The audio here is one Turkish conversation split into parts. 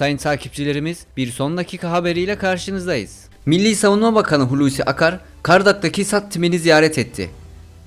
sayın takipçilerimiz bir son dakika haberiyle karşınızdayız. Milli Savunma Bakanı Hulusi Akar, Kardak'taki SAT timini ziyaret etti.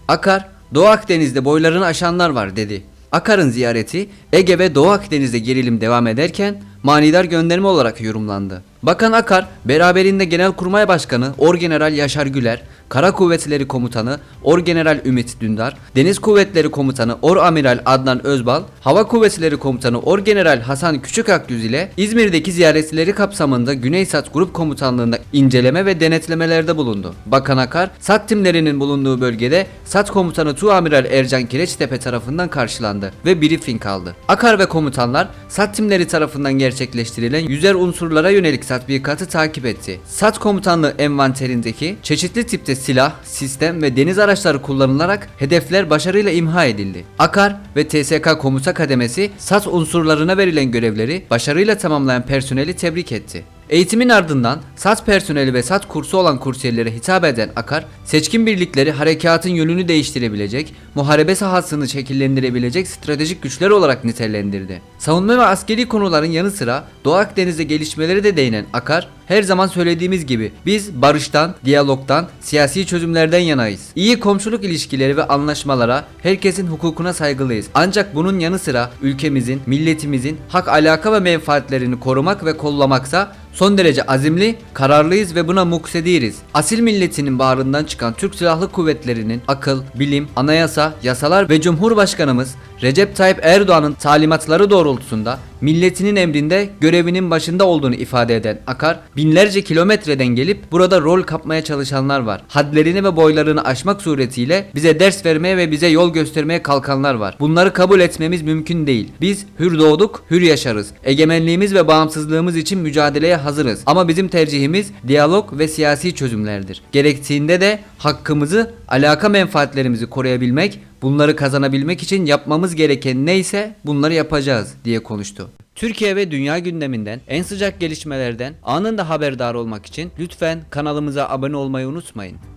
Akar, Doğu Akdeniz'de boylarını aşanlar var dedi. Akar'ın ziyareti Ege ve Doğu Akdeniz'de gerilim devam ederken manidar gönderme olarak yorumlandı. Bakan Akar, beraberinde Genelkurmay Başkanı Orgeneral Yaşar Güler, Kara Kuvvetleri Komutanı Orgeneral Ümit Dündar, Deniz Kuvvetleri Komutanı Oramiral Adnan Özbal, Hava Kuvvetleri Komutanı Orgeneral Hasan Küçükakgüz ile İzmir'deki ziyaretleri kapsamında Güney Sat Grup Komutanlığı'nda inceleme ve denetlemelerde bulundu. Bakan Akar, SAT timlerinin bulunduğu bölgede SAT Komutanı Tuamiral Ercan Kireçtepe tarafından karşılandı ve briefing aldı. Akar ve komutanlar SAT timleri tarafından gerçekleştirilen yüzer unsurlara yönelik tatbikatı takip etti. SAT komutanlığı envanterindeki çeşitli tipte silah, sistem ve deniz araçları kullanılarak hedefler başarıyla imha edildi. Akar ve TSK komuta kademesi SAT unsurlarına verilen görevleri başarıyla tamamlayan personeli tebrik etti. Eğitimin ardından SAT personeli ve SAT kursu olan kursiyerlere hitap eden Akar, seçkin birlikleri harekatın yönünü değiştirebilecek, muharebe sahasını şekillendirebilecek stratejik güçler olarak nitelendirdi. Savunma ve askeri konuların yanı sıra Doğu Akdeniz'de gelişmeleri de değinen Akar, her zaman söylediğimiz gibi biz barıştan, diyalogtan, siyasi çözümlerden yanayız. İyi komşuluk ilişkileri ve anlaşmalara, herkesin hukukuna saygılıyız. Ancak bunun yanı sıra ülkemizin, milletimizin hak, alaka ve menfaatlerini korumak ve kollamaksa son derece azimli, kararlıyız ve buna muksediriz. Asil milletinin bağrından çıkan Türk Silahlı Kuvvetleri'nin akıl, bilim, anayasa, yasalar ve Cumhurbaşkanımız Recep Tayyip Erdoğan'ın talimatları doğrultusunda milletinin emrinde görevinin başında olduğunu ifade eden Akar, binlerce kilometreden gelip burada rol kapmaya çalışanlar var. Hadlerini ve boylarını aşmak suretiyle bize ders vermeye ve bize yol göstermeye kalkanlar var. Bunları kabul etmemiz mümkün değil. Biz hür doğduk, hür yaşarız. Egemenliğimiz ve bağımsızlığımız için mücadeleye hazırız. Ama bizim tercihimiz diyalog ve siyasi çözümlerdir. Gerektiğinde de hakkımızı, alaka menfaatlerimizi koruyabilmek, bunları kazanabilmek için yapmamız gereken neyse bunları yapacağız diye konuştu. Türkiye ve dünya gündeminden en sıcak gelişmelerden anında haberdar olmak için lütfen kanalımıza abone olmayı unutmayın.